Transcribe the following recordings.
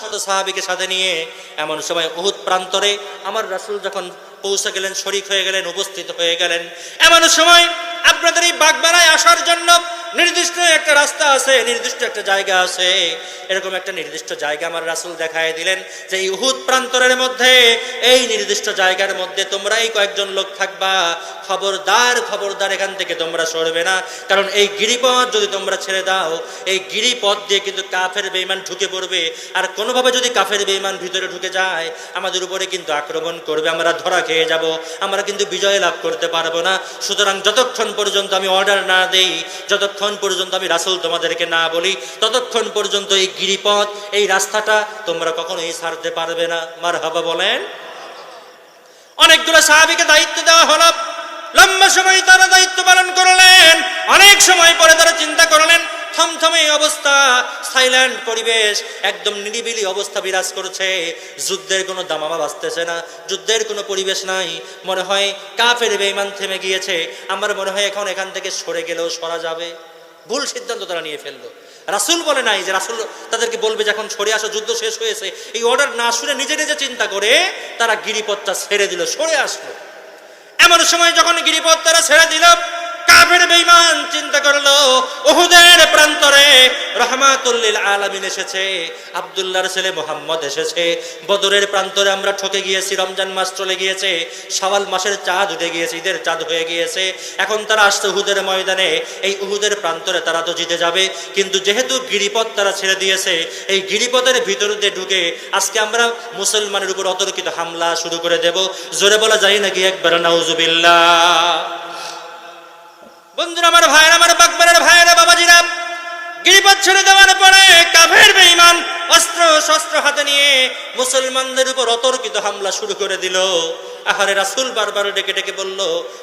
শত সাহাবিকে সাথে নিয়ে এমন সময় উহুদ প্রান্তরে আমার রাসুল যখন পৌঁছে গেলেন, শরিক হয়ে গেলেন, উপস্থিত হয়ে গেলেন। এমন সময় আপনাদের এই বাগবাড়ায় আসার জন্য নির্দিষ্ট একটা রাস্তা আছে, নির্দিষ্ট একটা জায়গা আছে। এরকম একটা নির্দিষ্ট জায়গা আমার রাসুল দেখায় দিলেন যে এই উহুদ প্রান্তরের মধ্যে, এই নির্দিষ্ট জায়গার মধ্যে তোমরা এই কয়েকজন লোক থাকবা। খবরদার খবরদার এখান থেকে তোমরা সরবে না। কারণ এই গিরিপথ যদি তোমরা ছেড়ে দাও, এই গিরিপথ দিয়ে কিন্তু কাফের বেইমান ঢুকে পড়বে। আর কোনোভাবে যদি কাফের বেইমান ভিতরে ঢুকে যায়, আমাদের উপরে কিন্তু আক্রমণ করবে। আমরা ধরা খেয়ে যাব, আমরা কিন্তু বিজয় লাভ করতে পারব না। সুতরাং যতক্ষণ পর্যন্ত আমি অর্ডার না দেই, যতক্ষণ পর্যন্ত আমি রাসুল তোমাদেরকে না বলি, ততক্ষণ পর্যন্ত এই গিরিপথ, এই রাস্তাটা তোমরা কখনোই সারতে পারবে না। মার হাবা বলেন। অনেকগুলো সাহাবিকে দায়িত্ব দেওয়া হলো। লম্বা সময় তারা দায়িত্ব পালন করলেন, অনেক সময় পরে তারা চিন্তা করলেন থমথমে অবস্থা। সাইলেন্ট পরিবেশ একদম নিরিবিলি অবস্থা বিরাজ করছে। যুদ্ধের কোনো দামামা বাঁচতেছে না। যুদ্ধের কোনো পরিবেশ নাই। মনে হয় কাফের বেইমান থেমে গিয়েছে। আমার মনে হয় এখন এখান থেকে সরে গেলেও সরা যাবে। ভুল সিদ্ধান্ত তারা নিয়ে ফেলল। রাসুল বলে নাই যে রাসুল তাদেরকে বলবে যখন সরে আসো, যুদ্ধ শেষ হয়েছে। এই অর্ডার না শুনে নিজে নিজে চিন্তা করে তারা গিরিপথটা ছেড়ে দিল, সরে আসলো। এমন সময় যখন গিরিপথ তারা ছেড়ে দিল কাফের বেঈমান চিন্তা করল। ওহুদের প্রান্তরে রহমাতুল্লিল আলামিন এসেছে, আব্দুল্লাহর ছেলে মোহাম্মদ এসেছে। বদরের প্রান্তরে আমরা ঠকে গিয়েছি, রমজান মাস চলে গিয়েছে সওয়াল মাসের চাঁদ উঠে গিয়েছে, ঈদের চাঁদ হয়ে গিয়েছে। এখন তারা আসছে উহুদের ময়দানে, এই উহুদের প্রান্তরে তারা তো জিতে যাবে। কিন্তু যেহেতু গিরিপথ তারা ছেড়ে দিয়েছে, এই গিরিপথের ভিতর দিয়ে ঢুকে আজকে আমরা মুসলমানের উপর অতর্কিত হামলা শুরু করে দেব। জোরে বলা যায় নাকি একবার, নাউজুবিল্লাহ। বন্ধুরা, আমার ভাইয়ের, আমার বাকবারের ভাইয়েরা, বাবাজিরা, গিরিপথ ছেড়ে দেওয়ার পরে কাফের বেঈমান অস্ত্র শস্ত্র হাতে নিয়ে মুসলমানদের উপর অতর্কিত হামলা শুরু করে দিল। আহারে রাসুল বারবার ডেকে ডেকে বলল,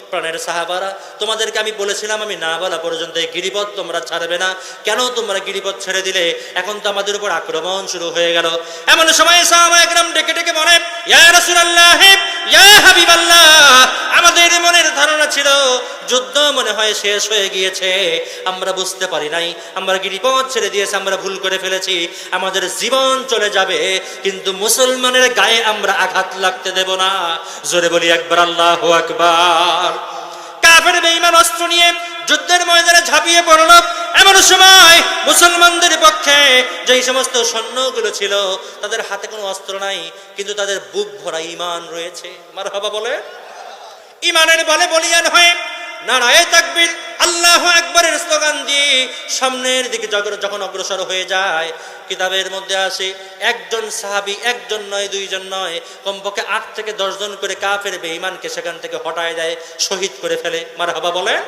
প্রাণের সাহাবারা, তোমাদেরকে আমি বলেছিলাম, আমি না বলা পর্যন্ত এই গিরিপথ তোমরা ছাড়বে না। কেন তোমরা গিরিপথ ছেড়ে দিলে? এখন তো আমাদের উপর আক্রমণ শুরু হয়ে গেল। এমন সময় সাহাবা ডেকে ডেকে বলে ইয়া রাসূলুল্লাহ, ইয়া হাবিবাল্লাহ, আমাদের মনের ধারণা ছিল, যুদ্ধ মনে হয় শেষ হয়ে গিয়েছে। আমরা বুঝতে পারি নাই, আমরা গিরিপথ ছেড়ে দিয়েছি, আমরা ভুল করে ফেলেছি, আমাদের জীবন চলে যাবে, কিন্তু মুসলমানের গায়ে আমরা আঘাত লাগতে দেব না। জোরে বলি একবার, আল্লাহ আকবার। কাফের বেঈমান অস্ত্র নিয়ে যুদ্ধের ময়দানে ঝাঁপিয়ে পড়ল। এমন সময় মুসলমানদের পক্ষে যেই সমস্ত সৈন্যগুলো ছিল, তাদের হাতে কোনো অস্ত্র নাই, কিন্তু তাদের বুক ভরা ইমান রয়েছে। মার হাবা বলে ইমানের বলে বলিয়ান হয়ে নারায় তাকবীর আল্লাহ একবারের স্লোগান দিয়ে সামনের দিকে যখন- অগ্রসর হয়ে যায়, কিতাবের মধ্যে আসে, একজন সাহাবি একজন নয়, দুইজন নয়, কমপক্ষে আট থেকে দশজন করে কা কাফের বেঈমানকে সেখান থেকে হটায় দেয়, শহীদ করে ফেলে। মার হাবা বলে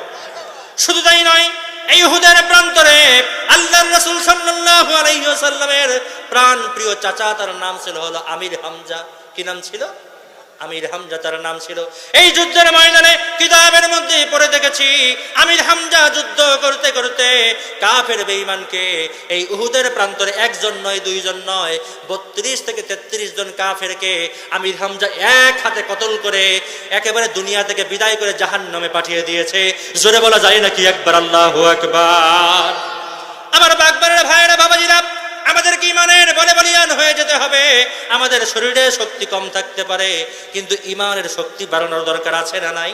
শুধু তাই নয় এই হুদের প্রান্তরে আল্লাহ রসুল ওয়াসাল্লামের প্রাণ প্রিয় চাচা, তার নাম ছিল হলো আমির হামজা। কি নাম ছিল? আমির হামজা তার নাম ছিল। এই যুদ্ধের ময়দানে কিতাবের মধ্যে পড়ে দেখেছি, আমির হামজা যুদ্ধ করতে করতে কাফের বেঈমানকে এই উহুদের প্রান্তরে একজন নয়, দুইজন নয়, বত্রিশ থেকে তেত্রিশ জন কাফেরকে আমির হামজা এক হাতে কতল করে একেবারে দুনিয়া থেকে বিদায় করে জাহান নামে পাঠিয়ে দিয়েছে। জোরে বলা যায় নাকি একবার? আল্লাহ একবার আমার বাগবারের ভাইয়েরা, বাবাজিরা আমাদের কি ইমানের বলে বলিয়ান হয়ে যেতে হবে। আমাদের শরীরে শক্তি কম থাকতে পারে, কিন্তু ইমানের শক্তি বাড়ানোর দরকার আছে না নাই?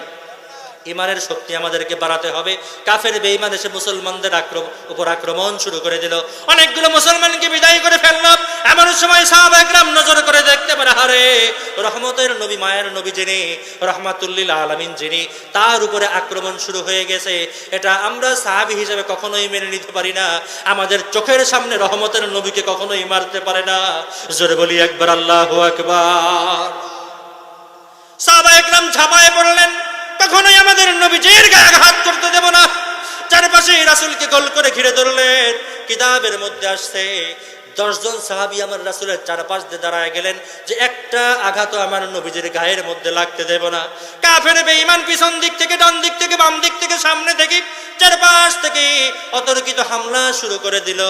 ইমানের শক্তি আমাদেরকে বাড়াতে হবে। কাফের বেঈমান এসে মুসলমানদের আক্রম, উপর আক্রমণ শুরু করে দিল। অনেকগুলো মুসলমানকে বিদায় করে ফেলল। এমন সময় সাহাবা একরাম নজর করে দেখতে পারে হারে রহমতের নবী, মায়ের নবী যিনি, রহমাতুল্লিল আলমিন যিনি, তার উপরে আক্রমণ শুরু হয়ে গেছে। এটা আমরা সাহাবি হিসেবে কখনোই মেনে নিতে পারি না। আমাদের চোখের সামনে রহমতের নবীকে কখনোই মারতে পারে না। জোরে বলি একবার, আল্লাহ একবার সাহাবা একরাম ঝাঁপায় পড়লেন। কখনোই আমাদের নবীজির গায়ে আঘাত করতে দেব না। চারপাশে রাসুলকে গোল করে ঘিরে ধরলেন। কিতাবের মধ্যে আসছে দশজন সাহাবি আমার রাসুলের চারপাশ দিয়ে দাঁড়ায় গেলেন যে একটা আঘাতও আমার নবীজির গায়ের মধ্যে লাগতে দেব না। কাফের বেঈমান পিছন দিক থেকে, ডান দিক থেকে, বাম দিক থেকে, সামনে থেকে, চারপাশ থেকে অতর্কিত হামলা শুরু করে দিল।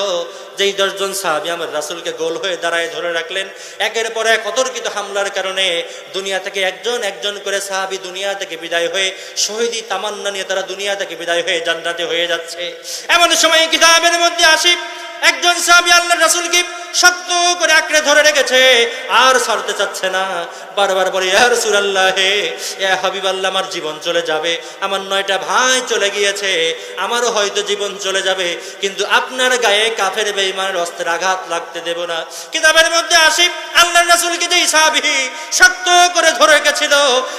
যেই দশজন সাহাবি আমার রাসুলকে গোল হয়ে দাঁড়ায় ধরে রাখলেন, একের পর এক অতর্কিত হামলার কারণে দুনিয়া থেকে একজন একজন করে সাহাবি দুনিয়া থেকে বিদায় হয়ে শহীদি তামান্না নিয়ে তারা দুনিয়া থেকে বিদায় হয়ে জান্নাতে হয়ে যাচ্ছে। এমন সময় কিতাবের মধ্যে আসি একজন সাহাবি আল্লাহ রাসুলকে শক্ত করে আঁকড়ে ধরে রেখেছে। আর ছাড়তে চাচ্ছে না। বারবার বলে, ইয়া রাসূলুল্লাহ হে ইয়া হাবিবাল্লাহ আমার জীবন চলে যাবে। আমার নয়টা ভাই চলে গিয়েছে। আমারও হয়তো জীবন চলে যাবে। কিন্তু আপনার গায়ে কাফের বেঈমানের অস্ত্রের আঘাত লাগতে দেব না। কিতাবের মধ্যে আসি আল্লাহ রাসূলকে যেই সাহাবী শক্ত করে ধরে রেখেছিল।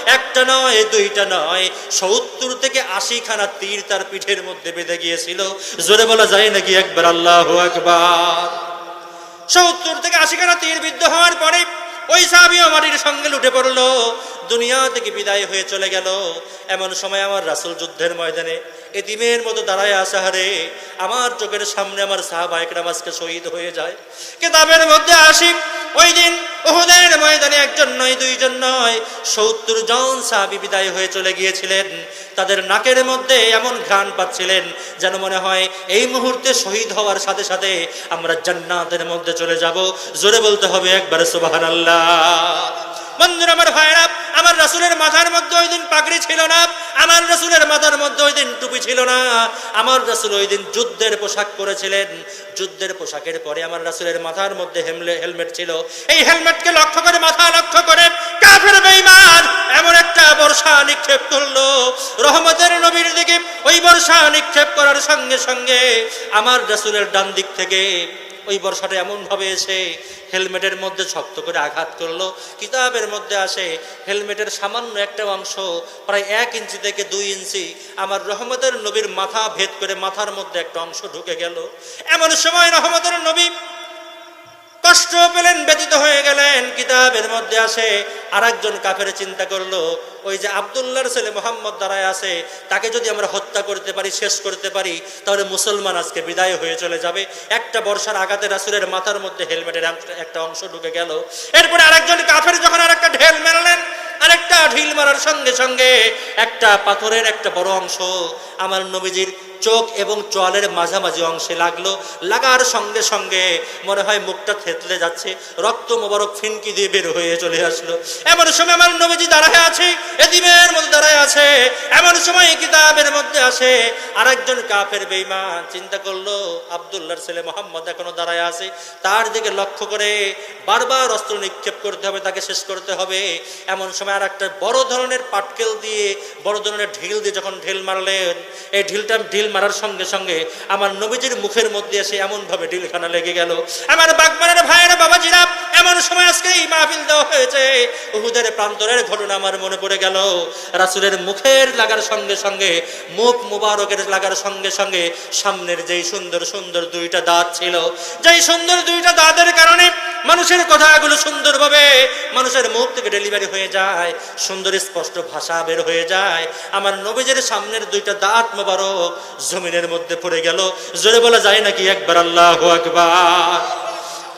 একটা নয়, দুইটা নয়, সত্তর থেকে আশি খানা তীর তার পিঠের মধ্যে বেঁধে গিয়েছিল। জোরে বলা যায় নাকি একবার? আল্লাহ একবার সত্তর থেকে আশি খানা তীর বিদ্ধ হওয়ার পরে ওই সাহাবিও মাটির সঙ্গে লুটে পড়ল। দুনিয়া থেকে বিদায় হয়ে চলে গেল। এমন সময় আমার রাসুল যুদ্ধের ময়দানে এতিমের মতো দাঁড়ায় আসাহারে আমার চোখের সামনে আমার সাহাবাহিক আজকে শহীদ হয়ে যায়। কেতাবের মধ্যে আসি ওই দিন ওহুদের ময়দানে একজন নয়, দুইজন নয়, সত্তর জন সাহাবি বিদায় হয়ে চলে গিয়েছিলেন। তাদের নাকের মধ্যে এমন ঘ্রাণ পাচ্ছিলেন যেন মনে হয় এই মুহূর্তে শহীদ হওয়ার সাথে সাথে আমরা জান্নাতের মধ্যে চলে যাব। জোরে বলতে হবে একবার সুবাহান বন্ধুরা, আমার ভাইরা আমার রাসুলের মাথার মধ্যে ওই দিন পাগড়ি ছিল না। আমার রসুলের মাথার মধ্যে ওই দিন টুপি ছিল না। আমার রসুল ওই দিন যুদ্ধের পোশাক পরেছিলেন। যুদ্ধের পোশাকের পরে আমার রাসুলের মাথার মধ্যে হেমলে, হেলমেট ছিল। এই হেলমেটকে লক্ষ্য করে, মাথা লক্ষ্য করে কাফের বেঈমান এমন একটা বর্ষা নিক্ষেপ করল। রহমতের নবীর দিকে ওই বর্ষা নিক্ষেপ করার সঙ্গে সঙ্গে আমার রাসুলের ডান দিক থেকে ওই বর্ষাটা এমনভাবে এসে হেলমেটের মধ্যে শক্ত করে আঘাত করল। কিতাবের মধ্যে আসে, হেলমেটের সামান্য একটা অংশ প্রায় এক ইঞ্চি থেকে দুই ইঞ্চি আমার রহমতের নবীর মাথা ভেদ করে মাথার মধ্যে একটা অংশ ঢুকে গেল। এমন সময় রহমতের নবী কষ্ট পেলেন ব্যতীত হয়ে গেলেন। কিতাবের মধ্যে আসে আর একজন কাফের চিন্তা করল, ওই যে আবদুল্লাহর ছেলে মোহাম্মদ দাঁড়ায় আছে, তাকে যদি আমরা হত্যা করতে পারি, শেষ করতে পারি, তাহলে মুসলমান আজকে বিদায় হয়ে চলে যাবে। একটা বর্ষার আঘাতে রাসুলের মাথার মধ্যে হেলমেটের একটা- একটা অংশ ঢুকে গেল। এরপরে আরেকজন কাফের যখন আর একটা ঢেল মেরলেন আরেকটা ঢিল মারার সঙ্গে সঙ্গে একটা পাথরের একটা বড় অংশ আমার নবীজির চোখ এবং চোয়ালের মাঝামাঝি অংশে লাগল, লাগার সঙ্গে সঙ্গে মনে হয় মুখটা থেতলে যাচ্ছে, রক্ত মোবারক ফিনকি দিয়ে বের হয়ে চলে আসলো। এমন সময় আমার নবীজি দাঁড়ায় আছে এদিবের মধ্যে দাঁড়ায় আছে, এমন সময় কিতাবের মধ্যে আসে, আরেকজন কাফের বেঈমান চিন্তা করল, আব্দুল্লাহর ছেলে মোহাম্মদ এখনও দাঁড়ায় আছে, তার দিকে লক্ষ্য করে বারবার অস্ত্র নিক্ষেপ করতে হবে, তাকে শেষ করতে হবে। এমন সময় আর একটা বড় ধরনের পাটকেল দিয়ে, বড় ধরনের ঢিল দিয়ে যখন ঢিল মারলেন, এই ঢিলটা ঢিল মারার সঙ্গে সঙ্গে আমার নবীজির মুখের মধ্যে এসে এমন ভাবে ঢিলখানা লেগে গেল। আমার বাগমানের ভাইয়েরা বাবাজিরা এমন সময় আজকে এই মাহফিল দেওয়া হয়েছে। উহুদের প্রান্তরের ঘটনা আমার মনে পড়ে গেল। রাসুলের মুখের লাগার সঙ্গে সঙ্গে, মুখ মুবারকের লাগার সঙ্গে সঙ্গে সামনের যেই সুন্দর সুন্দর দুইটা দাঁত ছিল, যেই সুন্দর দুইটা দাঁতের কারণে মানুষের কথাগুলো সুন্দরভাবে মানুষের মুখ থেকে ডেলিভারি হয়ে যায়, সুন্দর স্পষ্ট ভাষা বের হয়ে যায়। আমার নবীজের সামনের দুইটা দাঁত মোবারক জমিনের মধ্যে পড়ে গেল। জোরে বলা, যায় নাকি একবার? আল্লাহ আকবার।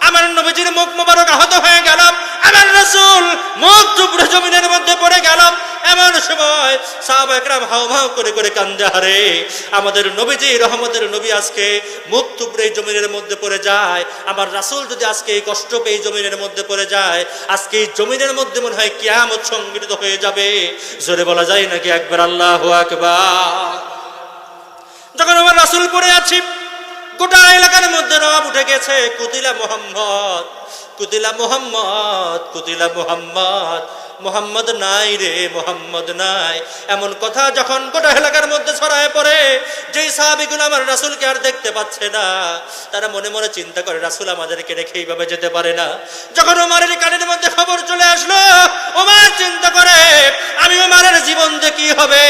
আমার নবীজির মুখ মোবারক আহত হয়ে গেল। আমার রসুল মুখ টুকরো জমিনের মধ্যে পড়ে গেল। এমন সময় সাহাব একরাম হাও হাও করে করে কান্দে হারে আমাদের নবীজি, রহমতের নবী আজকে মুখ টুকরে জমিনের মধ্যে পড়ে যায়। আমার রাসুল যদি আজকে এই কষ্ট পেয়ে জমিনের মধ্যে পড়ে যায়, আজকে এই জমিনের মধ্যে মনে হয় কিয়ামত সংগঠিত হয়ে যাবে। জোরে বলা, যায় নাকি একবার? আল্লাহ আকবার। যখন আমার রাসুল পড়ে আছি, গোটা এলাকার মধ্যে নবাব উঠে গেছে, কুতিলা মোহাম্মদ কুতিলা মোহাম্মদ কুতিলা মোহাম্মদ। মোহাম্মদ নাই রে, মোহাম্মদ নাই। এমন কথা যখন গোটা এলাকার মধ্যে ছড়ায় পড়ে, যেই সাহাবিগুলো আমার রাসুলকে আর দেখতে পাচ্ছে না, তারা মনে মনে চিন্তা করে, রাসুল আমাদেরকে রেখে এইভাবে যেতে পারে না। যখন ওমারের কানের মধ্যে খবর চলে আসলো, ওমার চিন্তা করে, আমি ওমারের জীবন কি হবে?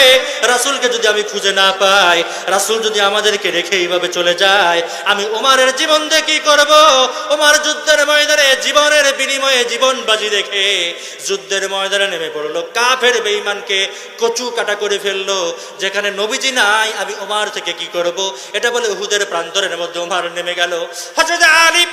রাসুলকে যদি আমি খুঁজে না পাই, রাসুল যদি আমাদেরকে রেখে এইভাবে চলে যায়, আমি ওমারের জীবন কি করব? ওমার যুদ্ধের ময়দানে, জীবনের বিনিময়ে জীবন বাজি রেখে, যুদ্ধের ময়দানে নেমে পড়ল। কাফের বেঈমানকে কচু কাটা করে ফেলল। যেখানে নবীজি নাই, আমি ওমার থেকে কি করব? এটা বলে উহুদের প্রান্তরের মধ্যে ওমার নেমে গেল। হজরত আলী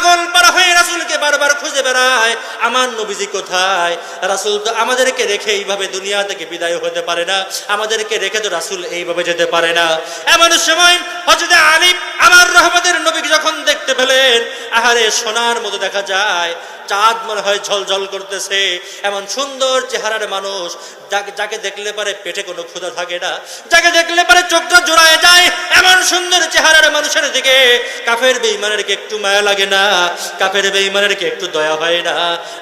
পাগল পারা হয়ে রাসুলকে বারবার খুঁজে বেড়ায়। আমার নবীজি কোথায়? রাসুল তো আমাদেরকে রেখে এইভাবে দুনিয়া থেকে বিদায় হতে পারে না। আমাদেরকে রেখে তো রাসুল এইভাবে যেতে পারে না। এমন সময় হজরত আলী আমার রহমতের নবীকে যখন দেখতে পেলেন, আহারে সোনার মতো দেখা যায়, চাঁদ মনে হয় ঝলঝল করতেছে। এমন সুন্দর চেহারার মানুষ যাকে দেখলে পারে পেটে কোনো ক্ষুধা থাকে না, যাকে দেখলে পারে চোখটা জোড়ায় যায়, এমন সুন্দর চেহারার মানুষের দিকে কাফের বেঈমানের কে একটু মায়া লাগে না? কাফের বেঈমানের কে একটু দয়া হয় না।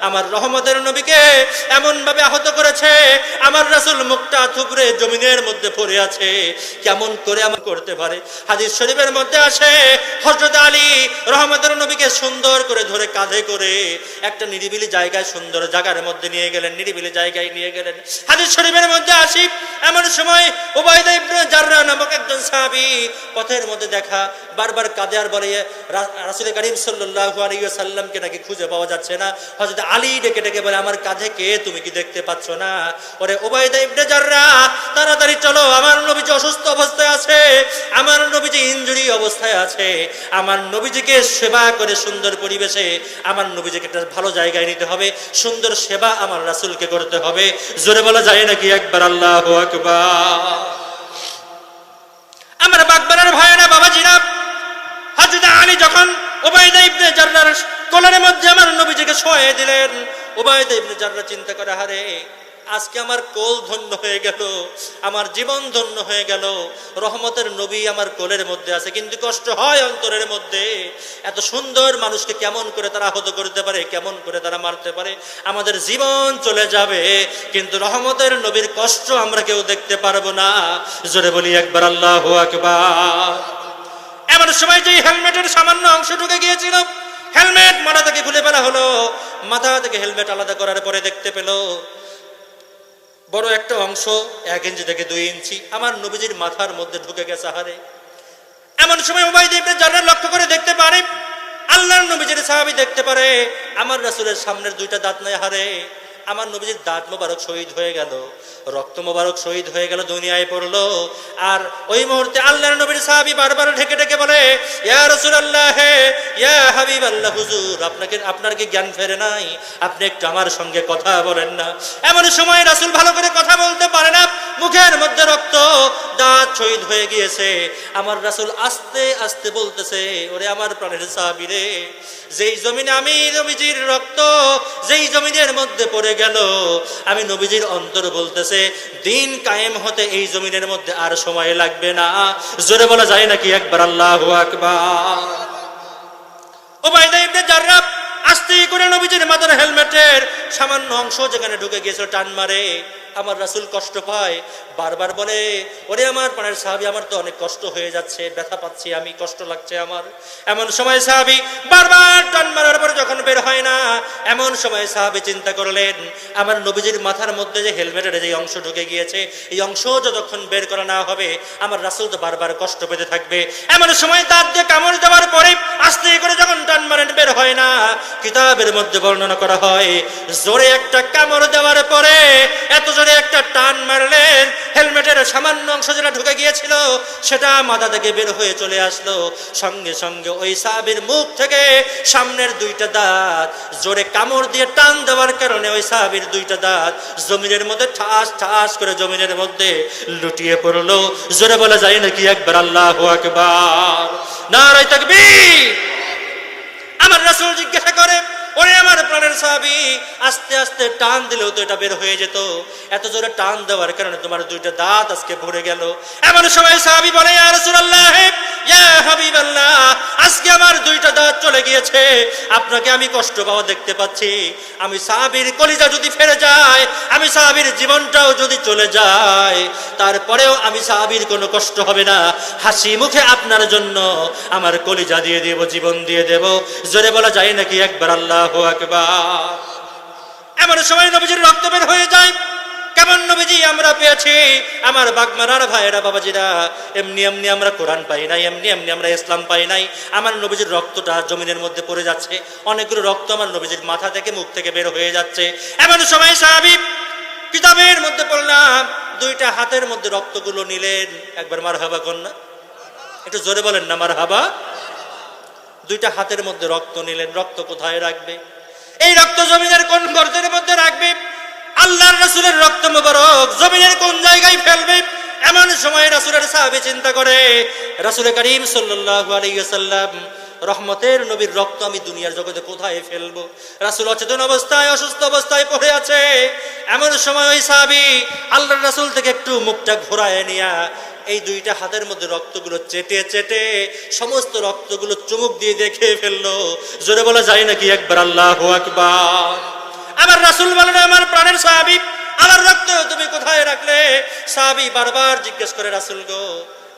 আমার রহমতের নবীকে এমন ভাবে আহত করেছে, আমার রাসূল মুখটা থুবড়ে জমিনের মধ্যে পড়ে আছে। কেমন করে আমার করতে পারে? হাদিস শরীফের মধ্যে আসে হযরত আলী রহমতের নবীকে সুন্দর করে ধরে কাঁধে করে একটা নিরিবিলি জায়গায়, সুন্দর জায়গার মধ্যে নিয়ে গেলেন, নিরিবিলি জায়গায় নিয়ে গেলেন। হাদিস শরীফের মধ্যে আসি, এমন সময় উবাইদা ইবনে জাররা নামক একজন সাহাবী পথের মধ্যে দেখা, বারবার কাঁদে আর বলে রাসূল করিম সাল্লাল্লাহু ওয়াসাল্লামকে নাকি খুঁজে পাওয়া যাচ্ছে না। হযরত আলী ডেকে ডেকে বলে, আমার কাঁধে কে তুমি কি দেখতে পাচ্ছ না? ওরে উবাইদা ইবনে জাররা, তাড়াতাড়ি চলো, আমার নবীজি অসুস্থ অবস্থায় আছে, আমার নবীজি ইনজুরি অবস্থায় আছে, আমার নবীজিকে সেবা করে সুন্দর পরিবেশে, আমার নবীজিকে একটা ভালো জায়গায় নিতে হবে, সুন্দর সেবা আমার রাসূলকে করতে হবে। জোরে বলা যায় নাকি একবার? আল্লাহু আকবার। আমার বাগবানের ভয়ানা বাবাজিরা হযরত আলী যখন ওবাইদা ইবনে জাররার কোলের মধ্যে আমার নবীজিকে শোয়ে দিলেন। ওবাইদা ইবনে জাররা চিন্তা করে হারে আজকে আমার কোল ধন্য হয়ে গেল, আমার জীবন ধন্য হয়ে গেল, রহমতের নবী আমার কোলের মধ্যে আছে, কিন্তু কষ্ট হয় অন্তরের মধ্যে। এত সুন্দর মানুষকে কেমন করে তারা আহত করতে পারে, কেমন করে তারা মারতে পারে? আমাদের জীবন চলে যাবে, কিন্তু রহমতের নবীর কষ্ট আমরা কেউ দেখতে পারব না। জোরে বলি একবার, আল্লাহ আকবার। এমন সময় যে হেলমেটের সামান্য অংশ ঢুকে গিয়েছিল, হেলমেট মাথা থেকে খুলে ফেলা হলো। মাথা থেকে হেলমেট আলাদা করার পরে দেখতে পেল, বড় একটা অংশ এক ইঞ্চি থেকে দুই ইঞ্চি আমার নবীজির মাথার মধ্যে ঢুকে গেছে হারে এমন সময় উবাইদ ইবনে জাররা লক্ষ্য করে দেখতে পারে, আল্লাহর নবীজির সাহাবী দেখতে পারে, আমার রাসূলের সামনের দুইটা দাঁত নাই হারে আমার নবীজির দাঁত মোবারক শহীদ হয়ে গেল, রক্ত মোবারক শহীদ হয়ে গেল, দুনিয়ায় পড়ল। আর ওই মুহূর্তে আল্লাহর নবীর সাহাবী বারবার ঢেকে ঢেকে বলে রাসূলুল্লাহ হে হাবিবাল্লাহ, হুজুর, আপনাকে, আপনার কি জ্ঞান ফেরে নাই? আপনি একটু আমার সঙ্গে কথা বলেন না। এমন সময় রাসুল ভালো করে কথা বলতে পারে না, মুখের মধ্যে রক্ত, দাঁত শহীদ হয়ে গিয়েছে। আমার রাসুল আস্তে আস্তে বলতেছে, ওরে আমার প্রাণের সাহাবী রে, যেই জমিনে আমি নবীজির রক্ত, যেই জমিনের মধ্যে পড়ে গেল। আমি নবীজির অন্তর বলতেছে, দিন কায়েম হতে এই জমিনের মধ্যে আর সময় লাগবে না। জোরে বলা যায় নাকি একবার? আল্লাহ আকবার। আস্তে করে নবীজির মাথার হেলমেটের সামান্য অংশ যেখানে ঢুকে গিয়েছিল টান মারে। আমার রাসূল কষ্ট পায়। বারবার বলে, ওরে আমার প্রাণের সাহাবী, আমার তো অনেক কষ্ট হয়ে যাচ্ছে, ব্যথা পাচ্ছি আমি, কষ্ট লাগছে আমার। এমন সময় সাহাবী বারবার টান মারার পরে যখন বের হয় না, এমন সময় সাহাবী চিন্তা করলেন, আমার নবীজির মাথার মধ্যে যে হেলমেটের যে অংশ ঢুকে গিয়েছে, এই অংশ যতক্ষণ বের করা না হবে, আমার রাসুল তো বারবার কষ্ট পেতে থাকবে। এমন সময় তার দিয়ে কামড় দেওয়ার পরে আস্তে করে যখন টান মারেন, বের হয় না, কিতাবের মধ্যে বর্ণনা করা হয়, জোরে একটা কামড় দেওয়ার পরে এত জোরে একটা টান মারলেন। হেলমেটের সামান্য অংশ যেটা ঢুকে গিয়েছিল, সেটা মাথা থেকে বের হয়ে চলে আসলো। সঙ্গে সঙ্গে ওই সাহাবীর মুখ থেকে সামনের দুইটা দাঁত, জোরে কামড় দিয়ে টান দেওয়ার কারণে ওই সাহাবীর দুইটা দাঁত জমিনের মধ্যে ঠাস ঠাস করে জমিনের মধ্যে লুটিয়ে পড়ল। জোরে বলা যায় নাকি একবার আল্লাহ আকবার। নারাই তাকবীর। আমার রাসুল জিজ্ঞাসা করে ওরে আমার প্রাণের সাবি আস্তে আস্তে টান দিলেও তো এটা বের হয়ে যেত। এত জোরে টান দেওয়ার কারণে তোমার দুইটা দাঁত আজকে ভরে গেল। এমন সময় সাবি বলে আর সুরাল্লাহ ইয়া হাবিবাল্লাহ, আজকে আমার চলে গিয়েছে। আপনাকে আমি কষ্ট পাওয়া দেখতে পাচ্ছি। আমি সাহাবীর কলিজা যদি ফেরে যায়, আমি সাহাবীর জীবনটাও যদি চলে যায়, তারপরেও আমি সাহাবীর কোনো কষ্ট হবে না। হাসি মুখে আপনার জন্য আমার কলিজা দিয়ে দেব, জীবন দিয়ে দেব। জোরে বলা যায় নাকি একবার আল্লাহ আকবার? এমন সময় নবীজির রক্ত বের হয়ে যায়। কেমন নবীজি আমরা পেয়েছি? আমার বাগমারার ভাইয়েরা, বাবাজিরা, এমনি এমনি আমরা কোরআন পাই নাই, এমনি এমনি আমরা ইসলাম পাই নাই। আমার নবীজির রক্তটা জমিনের মধ্যে পড়ে যাচ্ছে। অনেকগুলো রক্ত আমার নবীজির মাথা থেকে, মুখ থেকে বের হয়ে যাচ্ছে। এমন সময় সাহাবিব কিতাবের মধ্যে পড়লাম, দুইটা হাতের মধ্যে রক্তগুলো নিলেন। একবার মার হাবা কন্যা। একটু জোরে বলেন না মার হাবা দুইটা হাতের মধ্যে রক্ত নিলেন। রক্ত কোথায় রাখবে? এই রক্ত জমিনের কোন গর্তের মধ্যে রাখবে? আল্লাহর রাসুলের রক্ত মোবারক জমিনের কোন জায়গায় ফেলবে? এমন সময় রাসূলের সাহাবী চিন্তা করে, রাসূল করিম সাল্লাল্লাহু আলাইহি ওয়াসাল্লাম, রহমতের নবীর রক্ত আমি দুনিয়ার জগতে কোথায় ফেলব? রাসুল অচেতন অবস্থায়, অসুস্থ অবস্থায় পড়ে আছে। এমন সময় ওই সাহাবি আল্লাহ রাসুল থেকে একটু মুখটা ঘোরায় নিয়া এই দুইটা হাতের মধ্যে রক্তগুলো চেটে চেটে সমস্ত রক্তগুলো চুমুক দিয়ে দেখে ফেলল। জোরে বলা যায় নাকি একবার আল্লাহ আকবার? আমার রাসুল বলেন, আমার প্রাণের সাহাবি, আমার রক্ত তুমি কোথায় রাখলে? সাহাবি বারবার জিজ্ঞেস করে, রাসুল গো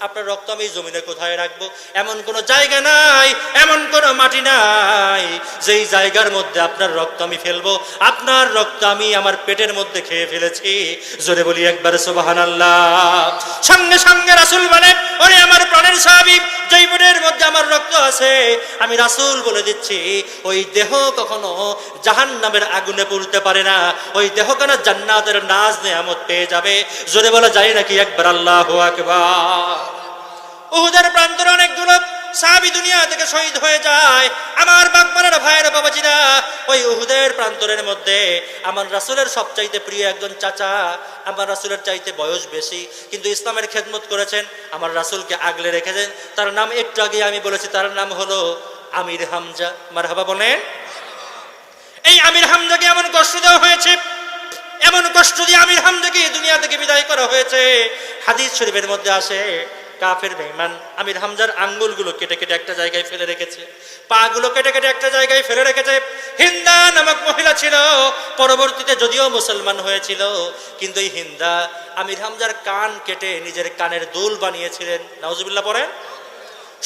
আপনার রক্ত আমি জমিনে কোথায় রাখব? এমন কোন জায়গা নাই, এমন কোন মাটি নাই, যেই জায়গার মধ্যে আপনার রক্ত আমি ফেলব। আপনার রক্ত আমি আমার পেটের মধ্যে খেয়ে ফেলেছি। জোরে বলি একবার সোবাহান সঙ্গে সঙ্গে রাসুল বলে, ওরে আমার প্রাণের সাহাবি, যেই পেটের মধ্যে আমার রক্ত আছে, আমি রাসুল বলে দিচ্ছি, ওই দেহ কখনো জাহান নামের আগুনে পড়তে পারে না। ওই দেহ কেন জান্নাতের নাজ নেয়ামত পেয়ে যাবে? জোরে বলা যায় নাকি? একবার, আল্লাহ আকবার। উহুদের প্রান্তরে অনেকগুলো সাহাবি দুনিয়া থেকে শহীদ হয়ে যায়। আমার বাগমানের ভাইয়ের বাবাজিরা ওই উহুদের প্রান্তরের মধ্যে আমার রাসুলের সবচাইতে প্রিয় একজন চাচা, আমার রাসুলের চাইতে বয়স বেশি, কিন্তু ইসলামের খেদমত করেছেন, আমার রাসুলকে আগলে রেখেছেন। তার নাম একটু আগে আমি বলেছি, তার নাম হলো আমির হামজা। মার হাবা বলেন। এই আমির হামজাকে এমন কষ্ট দেওয়া হয়েছে, এমন কষ্ট দিয়ে আমির হামজাকে দুনিয়া থেকে বিদায় করা হয়েছে। হাদিস শরীফের মধ্যে আসে কাফের বেঈমান। আমির হামজার আঙ্গুলগুলো কেটে কেটে একটা জায়গায় ফেলে রেখেছে। পাগুলো কেটে কেটে একটা জায়গায় ফেলে রেখেছে। হিন্দা নামক মহিলা ছিল। পরবর্তীতে যদিও মুসলমান হয়েছিল। কিন্তু এই হিন্দা আমির হামজার কান কেটে নিজের কানের দুল বানিয়েছিলেন। নাউজুবিল্লাহ পরে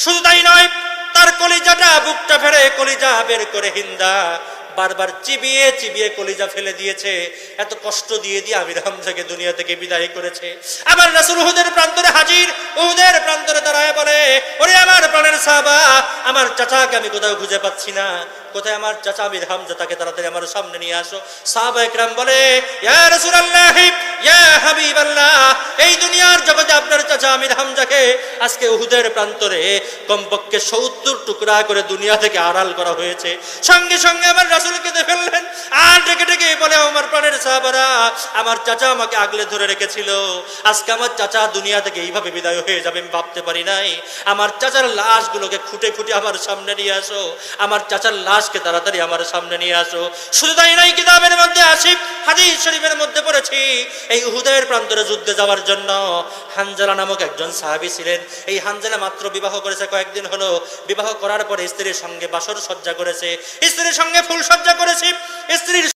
শুধু তাই নয়, তার কলিজাটা বুকটা ফেরে কলিজা বের করে হিন্দা বারবার চিবিয়ে চিবিয়ে কলিজা ফেলে দিয়েছে। এত কষ্ট দিয়ে দিয়ে আমির হামজাকে দুনিয়া থেকে বিদায় করেছে। আমার রাসুল হুদের প্রান্তরে হাজির। উহুদের প্রান্তরে দাঁড়ায় বলে, ওরে আমার প্রাণের সাবা আমার চাচাকে আমি কোথাও খুঁজে পাচ্ছি না। কোথায় আমার চাচা আমির হামজা, তাকে তাড়াতাড়ি আমার সামনে নিয়ে আসো। সাহাবা একরাম বলে, ইয়া রাসূলুল্লাহ, ইয়া হাবিবাল্লাহ, এই দুনিয়ার জগতে আপনার চাচা আমির হামজাকে আজকে উহুদের প্রান্তরে কমপক্ষে সত্তর টুকরা করে দুনিয়া থেকে আড়াল করা হয়েছে। সঙ্গে সঙ্গে আমার রাসুল কেঁদে ফেললেন। আর ডেকে ডেকে বলে, আমার প্রাণের সাহাবারা, আমার চাচা আমাকে আগলে ধরে রেখেছিল। আজকে আমার চাচা দুনিয়া থেকে এইভাবে বিদায় হয়ে যাবে, আমি ভাবতে পারি নাই। আমার চাচার লাশগুলোকে খুঁটে খুঁটে আমার সামনে নিয়ে আসো। আমার চাচার লাশকে তাড়াতাড়ি আমার সামনে নিয়ে আসো। শুধু তাই নাই কিতাবের মধ্যে আসি, হাদিস শরীফের মধ্যে পড়েছি। এই উহুদের প্রান্তরে যুদ্ধে যাওয়ার জন্য হানজালা নামক একজন সাহাবি ছিলেন। এই হানজালা মাত্র বিবাহ করেছে কয়েকদিন হলো। বিবাহ করার পরে স্ত্রীর সঙ্গে বাসর সজ্জা করেছে। স্ত্রীর সঙ্গে ফুল সজ্জা করেছে। স্ত্রীর